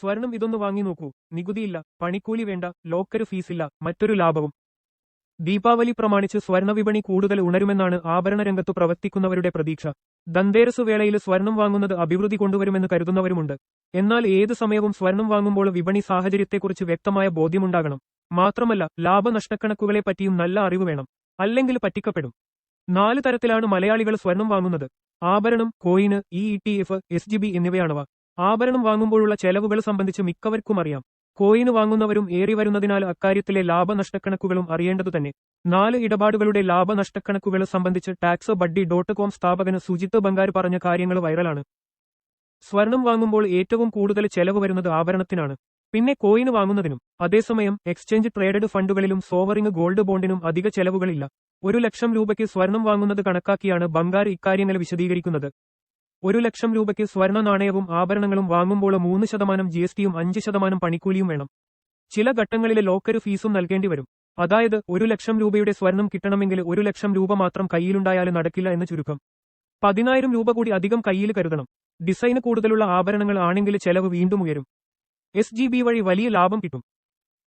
സ്വർണം ഇതൊന്ന് വാങ്ങി നോക്കൂ. നികുതിയില്ല പണിക്കൂലി വേണ്ട ലോക്കര് ഫീസില്ല മറ്റൊരു ലാഭവും. ദീപാവലി പ്രമാണിച്ച് സ്വർണവിപണി കൂടുതൽ ഉണരുമെന്നാണ് ആഭരണ രംഗത്തു പ്രവർത്തിക്കുന്നവരുടെ പ്രതീക്ഷ. ദന്തേരസ് വേളയിൽ സ്വർണം വാങ്ങുന്നത് അഭിവൃദ്ധി കൊണ്ടുവരുമെന്ന് കരുതുന്നവരുമുണ്ട്. എന്നാൽ ഏത് സമയവും സ്വർണം വാങ്ങുമ്പോൾ വിപണി സാഹചര്യത്തെക്കുറിച്ച് വ്യക്തമായ ബോധ്യമുണ്ടാകണം. മാത്രമല്ല ലാഭനഷ്ടക്കണക്കുകളെ പറ്റിയും നല്ല അറിവ് വേണം. അല്ലെങ്കിൽ പറ്റിക്കപ്പെടും. നാല് തരത്തിലാണ് മലയാളികൾ സ്വർണം വാങ്ങുന്നത്. ആഭരണം coin E T F S G B എന്നിവയാണവ. ആഭരണം വാങ്ങുമ്പോഴുള്ള ചെലവുകൾ സംബന്ധിച്ച് മിക്കവർക്കും അറിയാം. കോയിന് വാങ്ങുന്നവരും ഏറി വരുന്നതിനാൽ അക്കാര്യത്തിലെ ലാഭനഷ്ടക്കണക്കുകളും അറിയേണ്ടതു തന്നെ. നാല് ഇടപാടുകളുടെ ലാഭനഷ്ടക്കണക്കുകൾ സംബന്ധിച്ച് ടാക്സ് ബഡ്ഡി ഡോട്ട് കോം സ്ഥാപകന് സുജിത്ത് ബംഗാർ പറഞ്ഞ കാര്യങ്ങൾ വൈറലാണ്. സ്വർണം വാങ്ങുമ്പോൾ ഏറ്റവും കൂടുതൽ ചെലവ് വരുന്നത് ആഭരണത്തിനാണ്. പിന്നെ കോയിന് വാങ്ങുന്നതിനും അതേസമയം എക്സ്ചേഞ്ച് ട്രേഡഡ് ഫണ്ടുകളിലും സോവറിംഗ് ഗോൾഡ് ബോണ്ടിനും അധിക ചെലവുകളില്ല. ഒരു ലക്ഷം രൂപയ്ക്ക് സ്വർണം വാങ്ങുന്നത് കണക്കാക്കിയാണ് ബംഗാർ ഇക്കാര്യങ്ങൾ വിശദീകരിക്കുന്നത്. ഒരു ലക്ഷം രൂപയ്ക്ക് സ്വർണ നാണയവും ആഭരണങ്ങളും വാങ്ങുമ്പോൾ മൂന്ന് ശതമാനം ജി എസ് ടിയും അഞ്ച് ശതമാനം പണിക്കൂലിയും വേണം. ചില ഘട്ടങ്ങളിലെ ലോക്കർ ഫീസും നൽകേണ്ടി വരും. അതായത് ഒരു ലക്ഷം രൂപയുടെ സ്വർണം കിട്ടണമെങ്കിൽ ഒരു ലക്ഷം രൂപ മാത്രം കയ്യിലുണ്ടായാലും നടക്കില്ല എന്ന് ചുരുക്കം. പതിനായിരം രൂപ കൂടി അധികം കയ്യിൽ കരുതണം. ഡിസൈന് കൂടുതലുള്ള ആഭരണങ്ങൾ ആണെങ്കിൽ ചെലവ് വീണ്ടും ഉയരും. എസ് ജി ബി വഴി വലിയ ലാഭം കിട്ടും.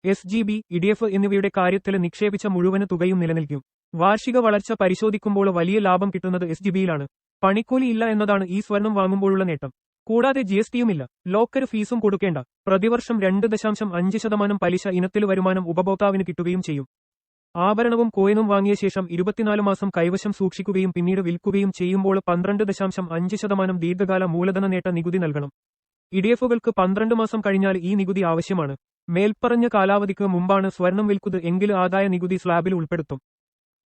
എസ് ജി ബി ഇഡിഎഫ് എന്നിവയുടെ കാര്യത്തിൽ നിക്ഷേപിച്ച മുഴുവൻ തുകയും നിലനിൽക്കും. വാർഷിക വളർച്ച പരിശോധിക്കുമ്പോൾ വലിയ ലാഭം കിട്ടുന്നത് എസ് ജി ബിയിലാണ്. പണിക്കൂലി ഇല്ല എന്നതാണ് ഈ സ്വർണം വാങ്ങുമ്പോഴുള്ള നേട്ടം. കൂടാതെ ജി എസ് ടിയുമില്ല. ലോക്കർ ഫീസും കൊടുക്കേണ്ട. പ്രതിവർഷം രണ്ട് ദശാംശം അഞ്ച് ശതമാനം പലിശ ഇനത്തിൽ വരുമാനം ഉപഭോക്താവിന് കിട്ടുകയും ചെയ്യും. ആഭരണവും കോയിനും വാങ്ങിയ ശേഷം ഇരുപത്തിനാല് മാസം കൈവശം സൂക്ഷിക്കുകയും പിന്നീട് വിൽക്കുകയും ചെയ്യുമ്പോൾ പന്ത്രണ്ട് ദശാംശം അഞ്ച് ശതമാനം ദീർഘകാല മൂലധന നേട്ട നികുതി നൽകണം. ഇഡിഎഫുകൾക്ക് പന്ത്രണ്ട് മാസം കഴിഞ്ഞാൽ ഈ നികുതി ആവശ്യമാണ്. മേൽപ്പറഞ്ഞ കാലാവധിക്ക് മുമ്പാണ് സ്വർണം വിൽക്കുന്നത് എങ്കിൽ ആദായ നികുതി സ്ലാബിൽ ഉൾപ്പെടുത്തും.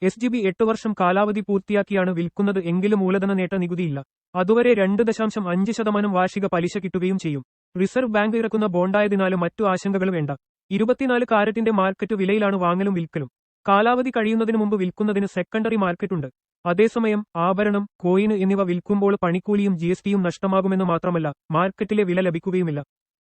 എസ് ജി ബി എട്ട് വർഷം കാലാവധി പൂർത്തിയാക്കിയാണ് വിൽക്കുന്നത് എങ്കിലും മൂലധന നേട്ട നികുതിയില്ല. അതുവരെ രണ്ട് ദശാംശം അഞ്ച് ശതമാനം വാർഷിക പലിശ കിട്ടുകയും ചെയ്യും. റിസർവ് ബാങ്ക് ഇറക്കുന്ന ബോണ്ടായതിനാലും മറ്റു ആശങ്കകൾ വേണ്ട. ഇരുപത്തിനാല് കാരറ്റിന്റെ മാർക്കറ്റ് വിലയിലാണ് വാങ്ങലും വിൽക്കലും. കാലാവധി കഴിയുന്നതിന് മുമ്പ് വിൽക്കുന്നതിന് സെക്കൻഡറി മാർക്കറ്റുണ്ട്. അതേസമയം ആഭരണം കോയിന് എന്നിവ വിൽക്കുമ്പോൾ പണിക്കൂലിയും ജി എസ് ടിയും നഷ്ടമാകുമെന്ന് മാത്രമല്ല മാർക്കറ്റിലെ വില ലഭിക്കുകയുമില്ല.